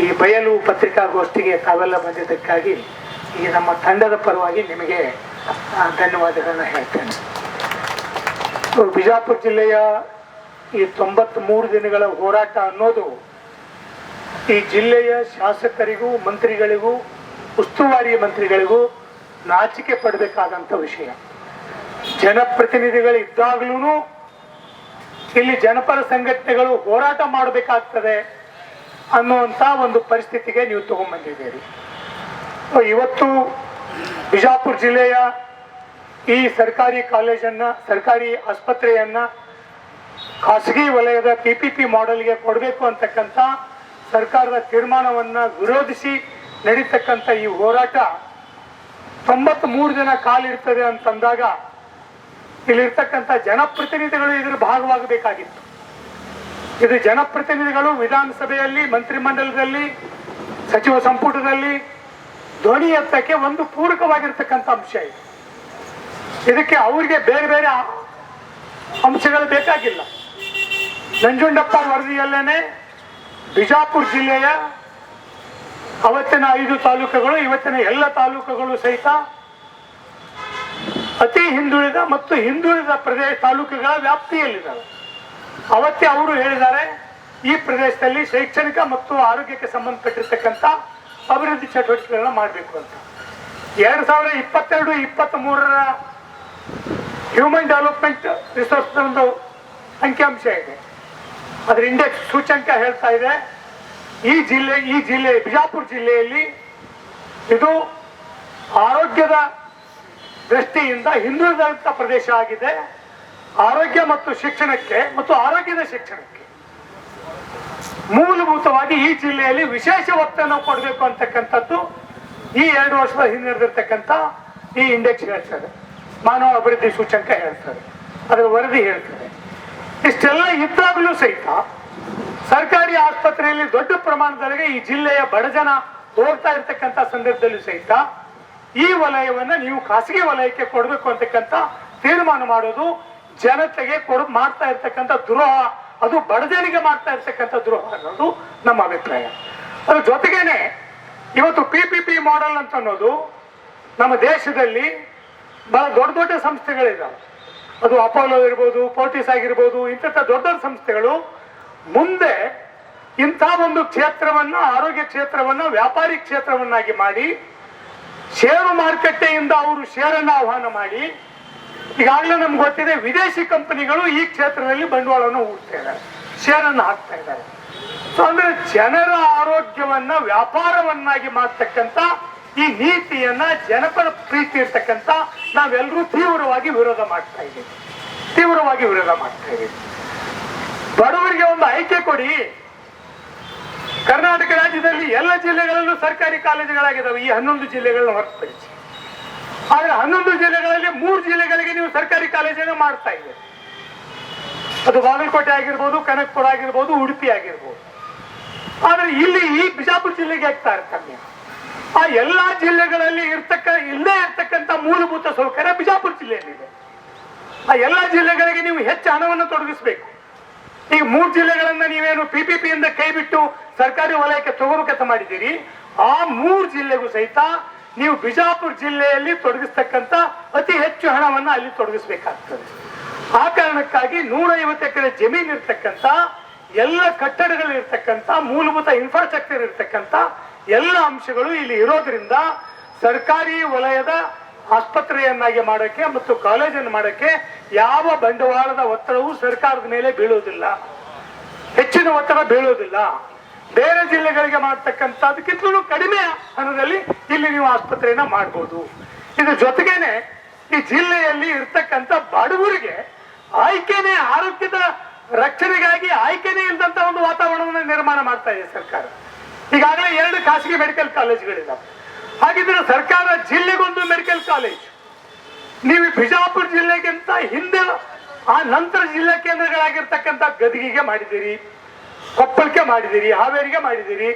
ಈ ಬಯಲು ಪತ್ರಿಕಾಗೋಷ್ಠಿಗೆ ತಾವೆಲ್ಲ ಬಂದಿದ್ದಕ್ಕಾಗಿ ಈ ನಮ್ಮ ತಂಡದ ಪರವಾಗಿ ನಿಮಗೆ ಧನ್ಯವಾದಗಳನ್ನು ಹೇಳ್ತೇನೆ. ಬಿಜಾಪುರ ಜಿಲ್ಲೆಯ ಈ ತೊಂಬತ್ಮೂರು ದಿನಗಳ ಹೋರಾಟ ಅನ್ನೋದು ಈ ಜಿಲ್ಲೆಯ ಶಾಸಕರಿಗೂ, ಮಂತ್ರಿಗಳಿಗೂ, ಉಸ್ತುವಾರಿ ಮಂತ್ರಿಗಳಿಗೂ ನಾಚಿಕೆ ಪಡಬೇಕಾದಂಥ ವಿಷಯ. ಜನಪ್ರತಿನಿಧಿಗಳು ಇದ್ದಾಗಲೂ ಇಲ್ಲಿ ಜನಪರ ಸಂಘಟನೆಗಳು ಹೋರಾಟ ಮಾಡಬೇಕಾಗ್ತದೆ. ಅನ್ನುವಂಥ ಒಂದು ಪರಿಸ್ಥಿತಿಗೆ ನೀವು ತಗೊಂಡ್ಬಂದಿದ್ದೀರಿ ಇವತ್ತು ಬಿಜಾಪುರ ಜಿಲ್ಲೆಯ ಈ ಸರ್ಕಾರಿ ಕಾಲೇಜನ್ನು, ಸರ್ಕಾರಿ ಆಸ್ಪತ್ರೆಯನ್ನು ಖಾಸಗಿ ವಲಯದ ಪಿ ಪಿ ಪಿ ಮಾಡೆಲ್ಗೆ ಕೊಡಬೇಕು ಅಂತಕ್ಕಂಥ ಸರ್ಕಾರದ ತೀರ್ಮಾನವನ್ನು ವಿರೋಧಿಸಿ ನಡೀತಕ್ಕಂಥ ಈ ಹೋರಾಟ ತೊಂಬತ್ಮೂರು ದಿನ ಕಾಲಿರ್ತದೆ ಅಂತಂದಾಗ ಇಲ್ಲಿರ್ತಕ್ಕಂಥ ಜನಪ್ರತಿನಿಧಿಗಳು ಇದರ ಭಾಗವಾಗಬೇಕಾಗಿತ್ತು. ಇದು ಜನಪ್ರತಿನಿಧಿಗಳು ವಿಧಾನಸಭೆಯಲ್ಲಿ, ಮಂತ್ರಿಮಂಡಲದಲ್ಲಿ, ಸಚಿವ ಸಂಪುಟದಲ್ಲಿ ಧ್ವನಿ ಎತ್ತಕ್ಕೆ ಒಂದು ಪೂರಕವಾಗಿರ್ತಕ್ಕಂಥ ಅಂಶ ಇದು. ಇದಕ್ಕೆ ಅವರಿಗೆ ಬೇರೆ ಬೇರೆ ಅಂಶಗಳು ಬೇಕಾಗಿಲ್ಲ. ನಂಜುಂಡಪ್ಪ ವರದಿಯಲ್ಲೇನೆ ಬಿಜಾಪುರ ಜಿಲ್ಲೆಯ ಅವತ್ತಿನ ಐದು ತಾಲೂಕುಗಳು, ಇವತ್ತಿನ ಎಲ್ಲ ತಾಲೂಕುಗಳು ಸಹಿತ ಅತಿ ಹಿಂದುಳಿದ ಮತ್ತು ಹಿಂದುಳಿದ ಪ್ರದೇಶ ತಾಲೂಕುಗಳ ವ್ಯಾಪ್ತಿಯಲ್ಲಿದ್ದಾವೆ. ಅವತ್ತೇ ಅವರು ಹೇಳಿದ್ದಾರೆ, ಈ ಪ್ರದೇಶದಲ್ಲಿ ಶೈಕ್ಷಣಿಕ ಮತ್ತು ಆರೋಗ್ಯಕ್ಕೆ ಸಂಬಂಧಪಟ್ಟಿರ್ತಕ್ಕಂಥ ಅಭಿವೃದ್ಧಿ ಚಟುವಟಿಕೆಗಳನ್ನ ಮಾಡಬೇಕು ಅಂತ. ಎರಡು ಸಾವಿರದ ಇಪ್ಪತ್ತೆರಡು ಇಪ್ಪತ್ತ್ ಮೂರರ ಹ್ಯೂಮನ್ ಡೆವಲಪ್ಮೆಂಟ್ ರಿಸೋರ್ಸ್ ಒಂದು ಅಂಕಿಅಂಶ ಇದೆ. ಅದರ ಇಂಡೆಕ್ಸ್ ಸೂಚ್ಯಂಕ ಹೇಳ್ತಾ ಇದೆ. ಈ ಜಿಲ್ಲೆ ಈ ಜಿಲ್ಲೆ, ಬಿಜಾಪುರ ಜಿಲ್ಲೆಯಲ್ಲಿ ಇದು ಆರೋಗ್ಯದ ದೃಷ್ಟಿಯಿಂದ ಹಿಂದುಳಿದಂತ ಪ್ರದೇಶ ಆಗಿದೆ. ಆರೋಗ್ಯ ಮತ್ತು ಶಿಕ್ಷಣಕ್ಕೆ ಮತ್ತು ಆರೋಗ್ಯದ ಶಿಕ್ಷಣಕ್ಕೆ ಮೂಲಭೂತವಾಗಿ ಈ ಜಿಲ್ಲೆಯಲ್ಲಿ ವಿಶೇಷ ಒತ್ತನ್ನು ಕೊಡಬೇಕು ಅಂತಕ್ಕಂಥದ್ದು ಈ ಎರಡು ವರ್ಷದ ಹಿಂದಿರ್ತಕ್ಕಂಥ ಈ ಇಂಡೆಕ್ಸ್ ಹೇಳ್ತದೆ. ಮಾನವ ಅಭಿವೃದ್ಧಿ ಸೂಚಂಕ ಹೇಳ್ತದೆ. ಅದರ ವರದಿ ಹೇಳ್ತದೆ. ಇಷ್ಟೆಲ್ಲ ಇದ್ದಾಗಲೂ ಸಹಿತ ಸರ್ಕಾರಿ ಆಸ್ಪತ್ರೆಯಲ್ಲಿ ದೊಡ್ಡ ಪ್ರಮಾಣದೊಳಗೆ ಈ ಜಿಲ್ಲೆಯ ಬಡಜನ ಹೋಗ್ತಾ ಇರ್ತಕ್ಕಂಥ ಸಂದರ್ಭದಲ್ಲೂ ಸಹಿತ ಈ ವಲಯವನ್ನ ನೀವು ಖಾಸಗಿ ವಲಯಕ್ಕೆ ಕೊಡಬೇಕು ಅಂತಕ್ಕಂಥ ತೀರ್ಮಾನ ಮಾಡೋದು ಜನತೆಗೆ ಕೊಡು ಮಾಡ್ತಾ ಇರ್ತಕ್ಕಂಥ ದ್ರೋಹ, ಅದು ಬಡಜನಿಗೆ ಮಾಡ್ತಾ ಇರ್ತಕ್ಕಂಥ ದ್ರೋಹ ಅನ್ನೋದು ನಮ್ಮ ಅಭಿಪ್ರಾಯ. ಅದ್ರ ಜೊತೆಗೇನೆ, ಇವತ್ತು ಪಿ ಪಿ ಪಿ ಮಾಡೆಲ್ ಅಂತ ಅನ್ನೋದು ನಮ್ಮ ದೇಶದಲ್ಲಿ ಬಹಳ ದೊಡ್ಡ ದೊಡ್ಡ ಸಂಸ್ಥೆಗಳಿದ್ದಾವೆ ಅದು ಅಪೋಲೋ ಇರ್ಬೋದು ಪೋರ್ಟಿಸ್ ಆಗಿರ್ಬೋದು ಇಂಥ ದೊಡ್ಡ ದೊಡ್ಡ ಸಂಸ್ಥೆಗಳು ಮುಂದೆ ಇಂಥ ಒಂದು ಕ್ಷೇತ್ರವನ್ನು, ಆರೋಗ್ಯ ಕ್ಷೇತ್ರವನ್ನು, ವ್ಯಾಪಾರಿ ಕ್ಷೇತ್ರವನ್ನಾಗಿ ಮಾಡಿ ಷೇರು ಮಾರುಕಟ್ಟೆಯಿಂದ ಅವರು ಷೇರನ್ನು ಆಹ್ವಾನ ಮಾಡಿ ಈಗಾಗಲೇ ನಮ್ಗೆ ಗೊತ್ತಿದೆ ವಿದೇಶಿ ಕಂಪನಿಗಳು ಈ ಕ್ಷೇತ್ರದಲ್ಲಿ ಬಂಡವಾಳವನ್ನು ಹೂಡ್ತಾ ಇದ್ದಾರೆ ಶೇರನ್ನು ಹಾಕ್ತಾ ಇದ್ದಾರೆ. ಸೊ ಅಂದ್ರೆ ಜನರ ಆರೋಗ್ಯವನ್ನ, ವ್ಯಾಪಾರವನ್ನಾಗಿ ಮಾಡ್ತಕ್ಕಂತ ಈ ನೀತಿಯನ್ನ ಜನಪರ ಪ್ರೀತಿ ಇರ್ತಕ್ಕಂಥ ನಾವೆಲ್ಲರೂ ತೀವ್ರವಾಗಿ ವಿರೋಧ ಮಾಡ್ತಾ ಇದ್ದೀವಿ. ತೀವ್ರವಾಗಿ ವಿರೋಧ ಮಾಡ್ತಾ ಇದ್ದೀವಿ. ಬಡವರಿಗೆ ಒಂದು ಆಯ್ಕೆ ಕೊಡಿ. ಕರ್ನಾಟಕ ರಾಜ್ಯದಲ್ಲಿ ಎಲ್ಲ ಜಿಲ್ಲೆಗಳಲ್ಲೂ ಸರ್ಕಾರಿ ಕಾಲೇಜುಗಳಾಗಿದ್ದಾವೆ, ಈ ಹನ್ನೊಂದು ಜಿಲ್ಲೆಗಳನ್ನ ಹೊರತುಪಡಿಸಿ. ಆದ್ರೆ ಹನ್ನೊಂದು ಜಿಲ್ಲೆಗಳಲ್ಲಿ ಮೂರು ಜಿಲ್ಲೆಗಳಿಗೆ ನೀವು ಸರ್ಕಾರಿ ಕಾಲೇಜನ್ನು ಮಾಡ್ತಾ ಇದ್ದೀರಿ. ಅದು ಬಾಗಲಕೋಟೆ ಆಗಿರ್ಬೋದು, ಕನಕಪುರ ಆಗಿರ್ಬೋದು, ಉಡುಪಿ ಆಗಿರ್ಬೋದು. ಆದ್ರೆ ಇಲ್ಲಿ ಈ ಬಿಜಾಪುರ ಜಿಲ್ಲೆಗೆ ಆಗ್ತಾ ಇರ್ತಾರೆ ಆ ಎಲ್ಲಾ ಜಿಲ್ಲೆಗಳಲ್ಲಿ ಇರ್ತಕ್ಕ, ಇಲ್ಲೇ ಇರ್ತಕ್ಕಂಥ ಮೂಲಭೂತ ಸೌಕರ್ಯ ಬಿಜಾಪುರ ಜಿಲ್ಲೆಯಲ್ಲಿದೆ. ಆ ಎಲ್ಲಾ ಜಿಲ್ಲೆಗಳಿಗೆ ನೀವು ಹೆಚ್ಚು ಹಣವನ್ನು ತೊಡಗಿಸ್ಬೇಕು. ಈಗ ಮೂರು ಜಿಲ್ಲೆಗಳನ್ನ ನೀವೇನು ಪಿ ಪಿ ಪಿಯಿಂದ ಕೈ ಬಿಟ್ಟು ಸರ್ಕಾರಿ ವಲಯಕ್ಕೆ ತಗೋಬೇಕಂತ ಮಾಡಿದ್ದೀರಿ, ಆ ಮೂರು ಜಿಲ್ಲೆಗೂ ಸಹಿತ ನೀವು ಬಿಜಾಪುರ ಜಿಲ್ಲೆಯಲ್ಲಿ ತೊಡಗಿಸ್ತಕ್ಕಂಥ ಅತಿ ಹೆಚ್ಚು ಹಣವನ್ನ ಅಲ್ಲಿ ತೊಡಗಿಸ್ಬೇಕಾಗ್ತದೆ. ಆ ಕಾರಣಕ್ಕಾಗಿ ನೂರ ಐವತ್ತು ಎಕರೆ ಜಮೀನು ಇರ್ತಕ್ಕಂಥ, ಎಲ್ಲ ಕಟ್ಟಡಗಳು ಇರ್ತಕ್ಕಂಥ, ಮೂಲಭೂತ ಇನ್ಫ್ರಾಸ್ಟ್ರಕ್ಚರ್ ಇರ್ತಕ್ಕಂಥ ಎಲ್ಲ ಅಂಶಗಳು ಇಲ್ಲಿ ಇರೋದ್ರಿಂದ ಸರ್ಕಾರಿ ವಲಯದ ಆಸ್ಪತ್ರೆಯನ್ನಾಗಿ ಮಾಡೋಕ್ಕೆ ಮತ್ತು ಕಾಲೇಜನ್ನು ಮಾಡೋಕ್ಕೆ ಯಾವ ಬಂಡವಾಳದ ಒತ್ತಡವೂ ಸರ್ಕಾರದ ಮೇಲೆ ಬೀಳೋದಿಲ್ಲ. ಹೆಚ್ಚಿನ ಒತ್ತಡ ಬೀಳುವುದಿಲ್ಲ ಬೇರೆ ಜಿಲ್ಲೆಗಳಿಗೆ ಮಾಡ್ತಕ್ಕಂಥದಕ್ಕಿಂತಲೂ ಕಡಿಮೆ ಹಣದಲ್ಲಿ ಇಲ್ಲಿ ನೀವು ಆಸ್ಪತ್ರೆಯನ್ನ ಮಾಡ್ಬೋದು. ಇದ್ರ ಜೊತೆಗೇನೆ ಈ ಜಿಲ್ಲೆಯಲ್ಲಿ ಇರ್ತಕ್ಕಂಥ ಬಡವರಿಗೆ ಆಯ್ಕೆನೇ ಆರೋಗ್ಯದ ರಕ್ಷಣೆಗಾಗಿ ಆಯ್ಕೆನೇ ಇಲ್ಲದಂತ ಒಂದು ವಾತಾವರಣವನ್ನು ನಿರ್ಮಾಣ ಮಾಡ್ತಾ ಇದೆ ಸರ್ಕಾರ. ಈಗಾಗಲೇ ಎರಡು ಖಾಸಗಿ ಮೆಡಿಕಲ್ ಕಾಲೇಜುಗಳಿದ್ದಾವೆ ಹಾಗಿದ್ರೆ ಸರ್ಕಾರ ಜಿಲ್ಲೆಗೊಂದು ಮೆಡಿಕಲ್ ಕಾಲೇಜ್. ನೀವು ಬಿಜಾಪುರ ಜಿಲ್ಲೆಗಿಂತ ಹಿಂದೆ ಆ ನಂತರ ಜಿಲ್ಲಾ ಕೇಂದ್ರಗಳಾಗಿರ್ತಕ್ಕಂಥ ಗದಗಿಗೆ ಮಾಡಿದ್ದೀರಿ. ಕೊಪ್ಪಳಕ್ಕೆ ಮಾಡಿದ್ದೀರಿ ಹಾವೇರಿಗೆ ಮಾಡಿದ್ದೀರಿ.